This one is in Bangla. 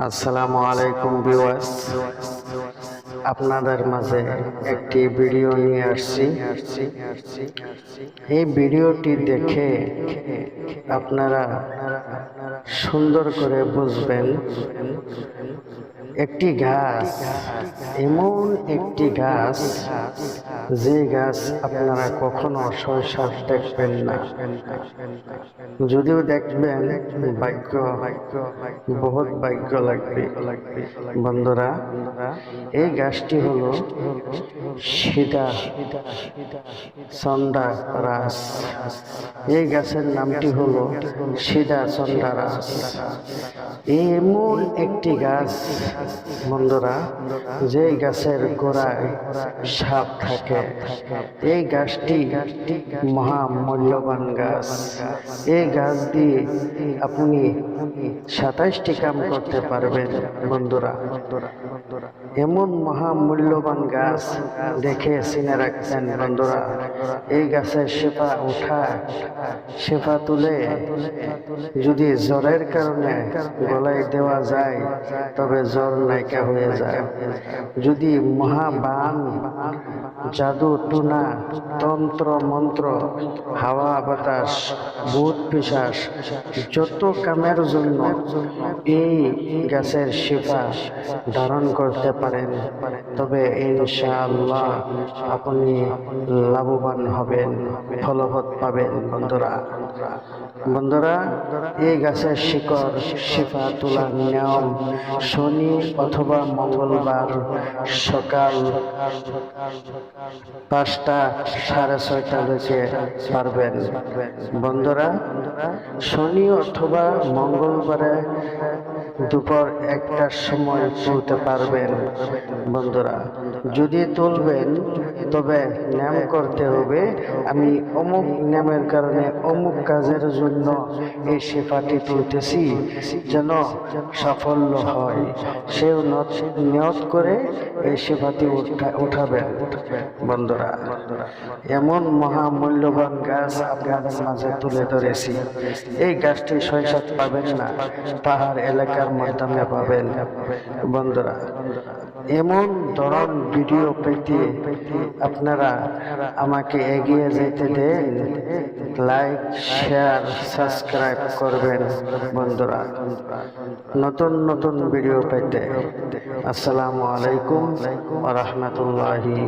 আসসালামু আলাইকুম ভিউয়ার্স। আপনাদের মাঝে একটি ভিডিও নিয়ে আসছি। এই ভিডিওটি দেখে আপনারা সুন্দর করে বুঝবেন, একটি গাছ, এমন একটি গাছ যে গাছ আপনারা কখনো শৈশব দেখবেন না। যদিও দেখবেন, ভাগ্য, বহুত ভাগ্য লাগবে। বন্ধুরা, এই গাছটি হলো সিদা চন্দা রাস। এই গাছের নামটি হলো সিদা চন্দা রাস। এমন একটি গাছ, বন্ধুরা, যে গাছের গোড়ায় সাপ থাকে। এই গাছটি মহা মূল্যবান গাছ। এই গাছ দিয়ে আপনি সাতাইশটি কাম করতে পারবেন, বন্ধুরা। এমন মহা মূল্যবান গাছ দেখে চিনে রাখছেন বন্ধুরা। এই গাছের শেফা উঠা শেফা তুলে যদি জ্বরের কারণে গলায় দেওয়া যায়, তবে জ্বর নাইকা হয়ে যায়। যদি মহাবান জাদু, টুনা, তন্ত্র, মন্ত্র, হাওয়া, বাতাস, ভূত পিসাস যত কামের জন্য এই গাছের শিফা ধারণ করতে পারেন, তবে ইনশাআল্লাহ আপনি লাভবান হবেন ফলবত পাবেন বন্ধুরা। বন্ধুরা, এই গাছের শিকড় শিফা তোলার নিয়ম, শনি অথবা মঙ্গলবার, সকাল পাঁচটা সাড়ে ছয়টা লেগে পারবেন। বন্ধুরা, শনি অথবা মঙ্গলবারে দুপুর একটার সময় তুলতে পারবেন। বন্ধুরা, যদি তুলবেন, তবে নাম করতে হবে, আমি অমুক নামের কারণে অমুক কাজের জন্য এই শেফাটি তুলতেছি যেন সাফল্য হয়। সেও নিয়ত করে এই সেবাটি উঠাবেন। বন্ধুরা, এমন মহামূল্যবান গাছ আপনাদের মাঝে তুলে ধরেছি। এই গাছটি শৈশব পাবেন না, পাহাড় মাধ্যমে পাবেন। বন্ধুরা, এমন ধরন ভিডিও পেতে আপনারা আমাকে এগিয়ে যেতে দেন। লাইক, শেয়ার, সাবস্ক্রাইব করবেন বন্ধুরা। নতুন নতুন ভিডিও পেতে। আসসালামু আলাইকুম রহমতুল্লাহি